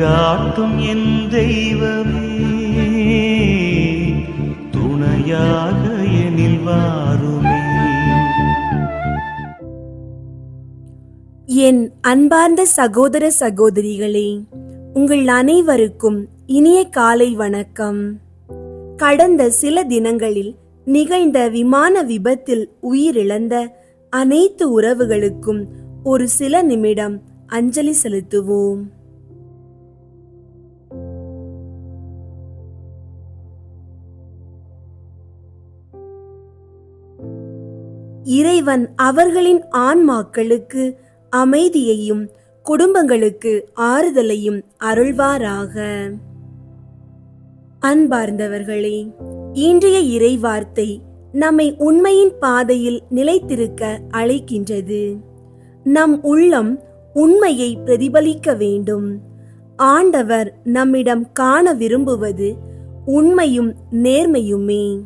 வழிகாட்டும் என் தெய்வமே. துணையாக எனில் வாருமே. என் அன்பார்ந்த சகோதர சகோதரிகளே உங்கள் அனைவருக்கும் இனிய காலை வணக்கம். கடந்த சில தினங்களில் நிகழ்ந்த விமான விபத்தில் உயிரிழந்த அனைத்து உறவுகளுக்கும் ஒரு சில நிமிடம் அஞ்சலி செலுத்துவோம். இறைவன் அவர்களின் ஆன்மாக்களுக்கு அமைதியையும் குடும்பங்களுக்கு ஆறுதலையும் அருள்வாராக. அன்பார்ந்தவர்களே இன்றைய இறைவார்த்தை நம்மை உண்மையின் பாதையில் நிலைத்திருக்க அழைக்கின்றது. நம் உள்ளம் உண்மையை பிரதிபலிக்க வேண்டும். ஆண்டவர் நம்மிடம் காண விரும்புவது உண்மையும் நேர்மையுமே.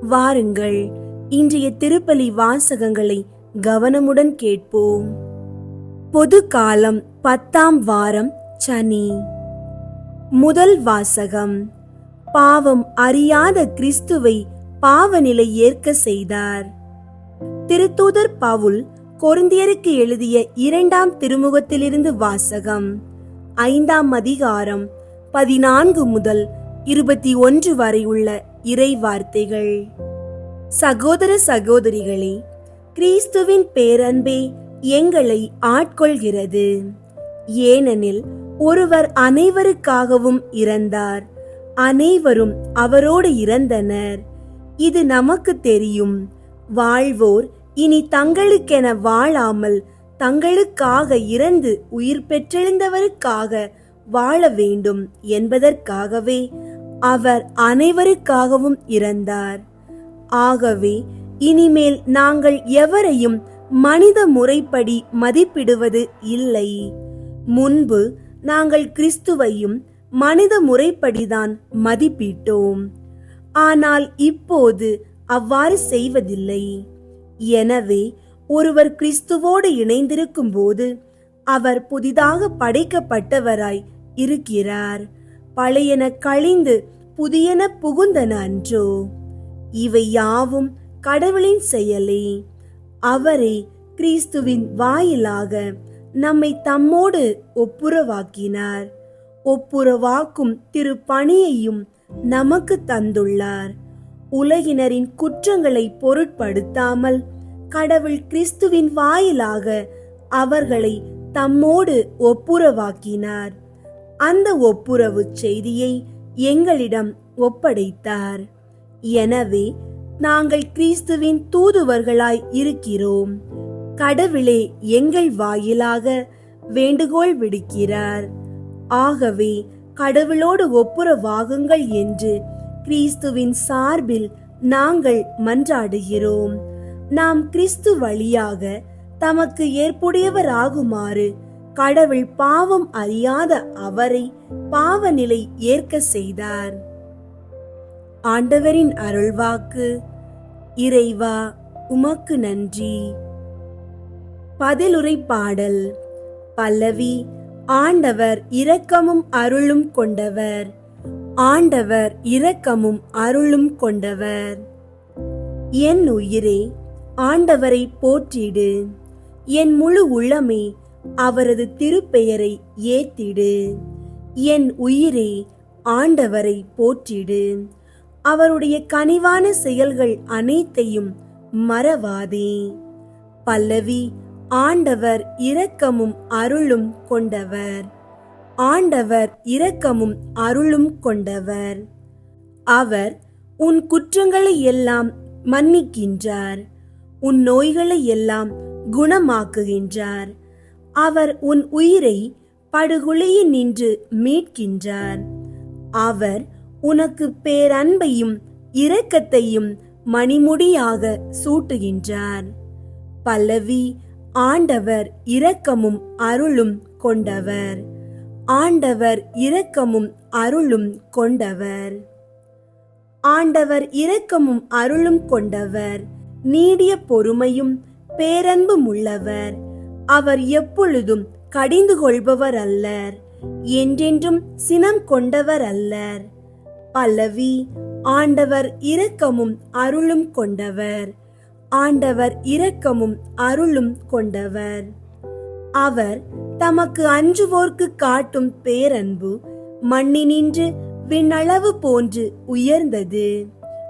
வாருங்கள் இன்றைய திருப்பலி வாசகங்களை கவனமுடன் கேட்போம். பொது காலம் பத்தாம் வாரம் சனி. முதல் வாசகம். பாவம் அறியாத கிறிஸ்துவை பாவநிலை ஏற்க செய்தார். திருத்தூதர் பவுல் கொருந்தியருக்கு எழுதிய இரண்டாம் திருமுகத்திலிருந்து வாசகம். ஐந்தாம் அதிகாரம் பதினான்கு முதல் இருபத்தி ஒன்று வரை உள்ள இறை வார்த்தைகள் சகோதர சகோதரிகளே கிறிஸ்துவின் பேரன்பே எங்களை ஆட்கொள்கிறது. ஏனெனில் ஒருவர் அனைவருக்காகவும் இறந்தார் அனைவரும் அவரோடு இறந்தனர். இது நமக்கு தெரியும். வாழ்வோர் இனி தங்களுக்கென வாழாமல் தங்களுக்காக இறந்து உயிர் பெற்றெழுந்தவருக்காக வாழ வேண்டும் என்பதற்காகவே அவர் அனைவருக்காகவும் இறந்தார். ஆகவே இனிமேல் நாங்கள் எவரையும் மனித முறைப்படி மதிப்பிடுவது இல்லை. முன்பு நாங்கள் கிறிஸ்துவையும் மனித முறைப்படிதான் மதிப்பிட்டோம். ஆனால் இப்போது அவ்வாறு செய்வதில்லை. எனவே ஒருவர் கிறிஸ்துவோடு இணைந்திருக்கும் போது அவர் புதிதாக படைக்கப்பட்டவராய் இருக்கிறார். பழையன கழிந்து புதியன புகுந்தன அன்றோ. இவை யாவும் கடவுளின் செயலே. அவரே கிறிஸ்துவின் வாயிலாக நம்மை தம்மோடு ஒப்புரவாக்கினார். ஒப்புரவாக்கும் திரு பணியையும் நமக்கு தந்துள்ளார். உலகினரின் குற்றங்களை பொருட்படுத்தாமல் கடவுள் கிறிஸ்துவின் வாயிலாக அவர்களை தம்மோடு ஒப்புரவாக்கினார். அந்த ஒப்புரவு செய்தியை எங்களிடம் ஒப்படைத்தார். எனவே நாங்கள் கிறிஸ்துவின் தூதுவர்களாய் இருக்கிறோம். கடவுளே எங்கள் வாயிலாக வேண்டுகோள் விடுக்கிறார். ஆகவே கடவுளோடு ஒப்புரவாகுங்கள் என்று கிறிஸ்துவின் சார்பில் நாங்கள் மன்றாடுகிறோம். நாம் கிறிஸ்து வழியாக தமக்கு ஏற்புடையவராகுமாறு கடவுள் பாவம் அறியாத அவரை பாவநிலை ஏற்க செய்தார். ஆண்டவரின் அருள்வாக்கு. இறைவா உமக்கு நன்றி. பதிலுரை பாடல் பல்லவி ஆண்டவர் இரக்கமும் அருளும் கொண்டவர். ஆண்டவர் இரக்கமும் அருளும் கொண்டவர். என் உயிரே ஆண்டவரை போற்றிடு. என் முழு உள்ளமே அவரது திருப்பெயரை ஏத்திடு என் உயிரே ஆண்டவரை போற்றிடு. அவருடைய கனிவான செயல்கள் அனைத்தையும் மறவாதே. பல்லவி ஆண்டவர் இரக்கமும் அருளும் கொண்டவர். ஆண்டவர் இரக்கமும் அருளும் கொண்டவர். அவர் உன் குற்றங்களை எல்லாம் மன்னிக்கின்றார். உன் நோய்களை எல்லாம் குணமாக்குகின்றார். அவர் உன் உயிரை படுகொலையில் நின்று மீட்கின்றார். அவர் உனக்கு பேரன்பையும் இரக்கத்தையும் மணிமுடியாக சூட்டுகின்றார். பல்லவி ஆண்டவர் இரக்கமும் அருளும் கொண்டவர். ஆண்டவர் இரக்கமும் அருளும் கொண்டவர். ஆண்டவர் இரக்கமும் அருளும் கொண்டவர். நீடிய பொறுமையும் பேரன்பும் உள்ளவர். அவர் எப்பொழுதும் கடிந்து கொள்பவர் அல்லர். என்றென்றும் சினம் கொண்டவர் அல்லர். பல்லவி ஆண்டவர் இரக்கமும் அருளும் கொண்டவர். ஆண்டவர் இரக்கமும் அருளும் கொண்டவர். அவர் தமக்கு அஞ்சுவோர்க்கு காட்டும் பேரன்பு மண்ணினின்று விண்ணளவு போன்று உயர்ந்தது.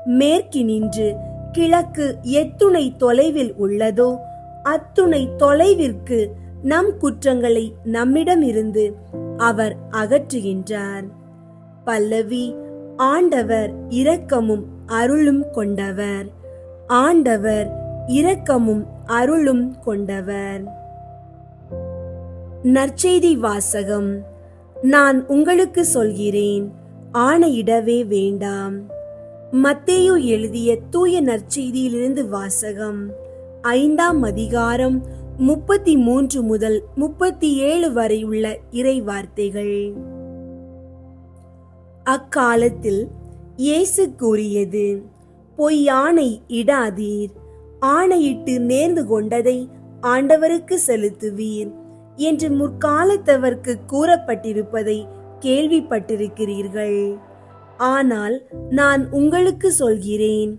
மேற்கினின்று கிழக்கு எத்துணை தொலைவில் உள்ளதோ அத்துணை தொலைவிற்கு நம் குற்றங்களை நம்மிடமிருந்து அவர் அகற்றுகின்றார். பல்லவி ஆண்டவர் இரக்கமும் அருளும் கொண்டவர். ஆண்டவர் இரக்கமும் அருளும் கொண்டவர். நற்செய்தி வாசகம். நான் உங்களுக்கு சொல்கிறேன் ஆணையிடவே வேண்டாம். மத்தேயு எழுதிய தூய நற்செய்தியிலிருந்து வாசகம். ஐந்தாம் அதிகாரம் முப்பத்தி மூன்று முதல் முப்பத்தி ஏழு வரையுள்ள இறை வார்த்தைகள். அக்காலத்தில் இயேசு கூறியது பொய் இடாதீர். ஆணையிட்டு நேர்ந்து கொண்டதை ஆண்டவருக்கு செலுத்துவீர் என்று முற்காலத்தவர்க்கு கூறப்பட்டிருப்பதை கேள்விப்பட்டிருக்கிறீர்கள். ஆனால் நான் உங்களுக்கு சொல்கிறேன்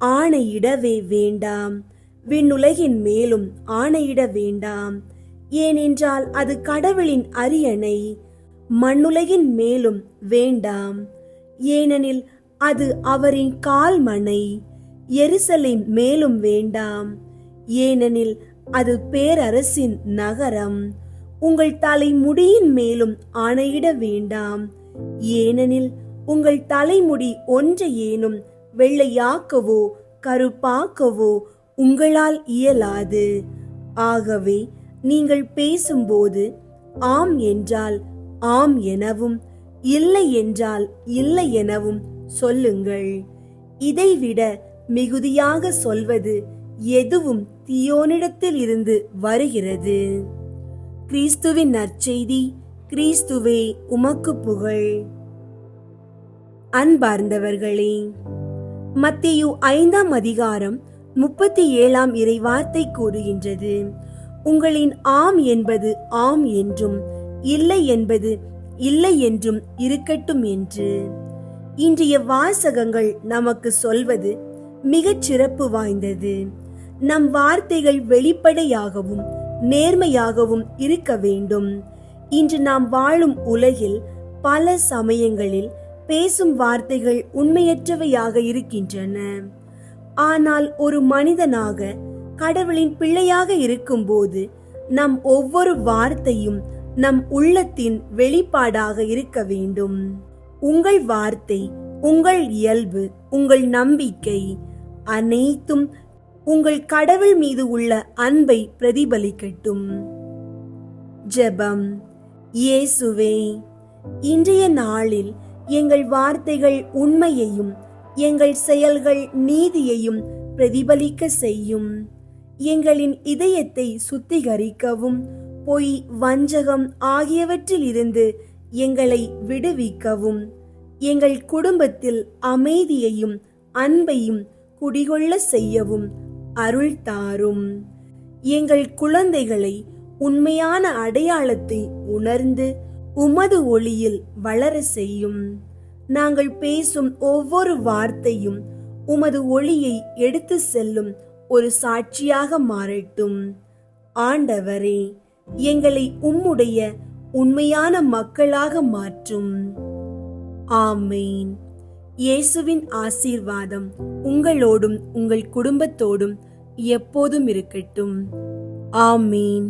ஆணையிடவே வேண்டாம். விண்ணுலகின் மேலும் ஆணையிட வேண்டாம். ஏனென்றால் அது கடவுளின் அரியணை. மண்ணுலகின் மேலும் வேண்டாம். ஏனெனில் அது அவரின் கால் மனை எருசலேம் மேலும் வேண்டாம். ஏனெனில் அது பேரரசின் நகரம். உங்கள் தலைமுடியின் மேலும் ஆணையிட வேண்டாம். ஏனெனில் உங்கள் தலைமுடி ஒன்றையேனும் வெள்ளையாக்கவோ கருப்பாக்கவோ உங்களால் இயலாது. ஆகவே நீங்கள் பேசும்போது ஆம் என்றால் ஆம் எனவும் இல்லை என்றால் இல்லை எனவும் சொல்லுங்கள். இதைவிட மிகுதியாக சொல்வது எதுவும் தீயோனிடத்தில் இருந்து வருகிறது. கிறிஸ்துவின் நற்செய்தி கிறிஸ்துவே உமக்கு புகழ். அன்பார்ந்தவர்களே மத்தியு ஐந்தாம் அதிகாரம் முப்பத்தி ஏழாம் இறை வார்த்தை கூறுகின்றது. உங்களின் ஆம் என்பது ஆம் என்றும் இல்லை என்பது இல்லை என்றும் இருக்கட்டும் என்று. இன்றைய வாசகங்கள் நமக்கு சொல்வது மிகச் சிறப்பு வாய்ந்தது. நம் வார்த்தைகள் வெளிப்படையாகவும் நேர்மையாகவும் இருக்க வேண்டும். இன்று நாம் வாழும் உலகில் பல சமயங்களில் பேசும் வார்த்தைகள் உண்மையற்றவையாக இருக்கின்றன. ஆனால் ஒரு மனிதனாக கடவுளின் பிள்ளையாக இருக்கும்போது நம் ஒவ்வொரு வார்த்தையும் நம் உள்ளத்தின் வெளிப்பாடாக இருக்க வேண்டும். உங்கள் வார்த்தை உங்கள் இயல்பு உங்கள் நம்பிக்கை அனைத்தும் உங்கள் கடவுள் மீது உள்ள அன்பை பிரதிபலிக்கட்டும். ஜெபம். இயேசுவே இன்றைய நாளில் எங்கள் வார்த்தைகள் உண்மையையும் எங்கள் செயல்கள் நீதியையும் பிரதிபலிக்க செய்யும். எங்களின் இதயத்தை சுத்திகரிக்கவும் பொய் வஞ்சகம் ஆகியவற்றில் இருந்து எங்களை விடுவிக்கவும். எங்கள் குடும்பத்தில் அமைதியையும் அன்பையும் குடிகொள்ள செய்யவும் அருள் தாரும். எங்கள் குழந்தைகளை உண்மையான அடையாளத்தை உணர்ந்து உமது ஒளியில் வளர செய்யும். நாங்கள் பேசும் ஒவ்வொரு வார்த்தையும் உமது ஒளியை எடுத்து செல்லும் ஒரு சாட்சியாக மாறட்டும். ஆண்டவரே எங்களை உம்முடைய உண்மையான மக்களாக மாற்றும். ஆமேன். இயேசுவின் ஆசீர்வாதம் உங்களோடும் உங்கள் குடும்பத்தோடும் எப்போதும் இருக்கட்டும். ஆமீன்.